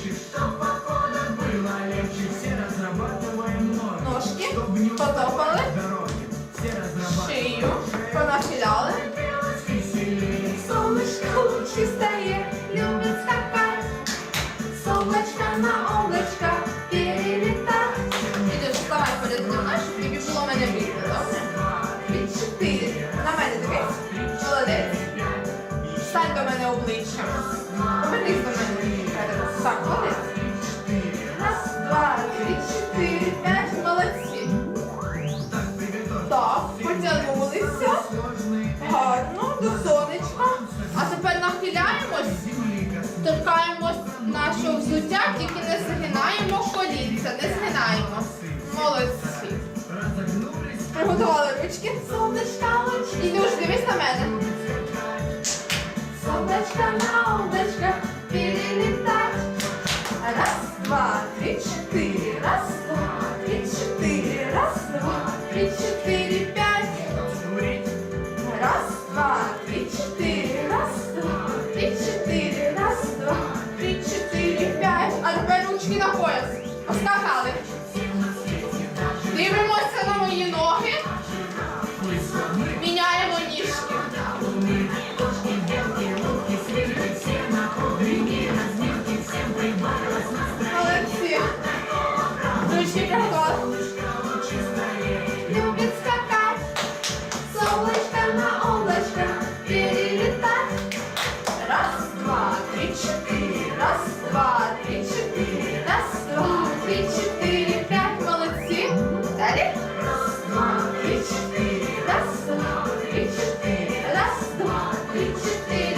Плечи. плечи, чтоб походу было легче. Все разрабатываем ноги, Ножки чтоб не потопали. устать дороги. Все разрабатываем Шию понахиляли. веселее. Солнышко лучше стає, любить скакать. Солнышко на облачко перелетать. Ідеш, вставай поряд зі мною, щоб тобі було мене видно, добре? Три, чотири. На мене дивись. Молодець. Стань до мене обличчям. Повернись до мене. Так, молодець. Раз, два, три, чотири, п'ять. Молодці. Так, потягнулися. Гарно, до сонечка. А тепер нахиляємось, торкаємось нашого взуття, тільки не згинаємо колінця, не згинаємо. Молодці. Приготували ручки. Сонечка, лучки. Ідуш, дивись на мене. Сонечка на перелетать Раз, два, три, четыре. Раз, два, три, четыре. Раз, два, три, четыре, пять. Курить. Раз, два, три, четыре. Раз, два, три, четыре. Раз, два, три, четыре, п'ять. А тепер ручки на пояс. Поскакали. Дивимося to be.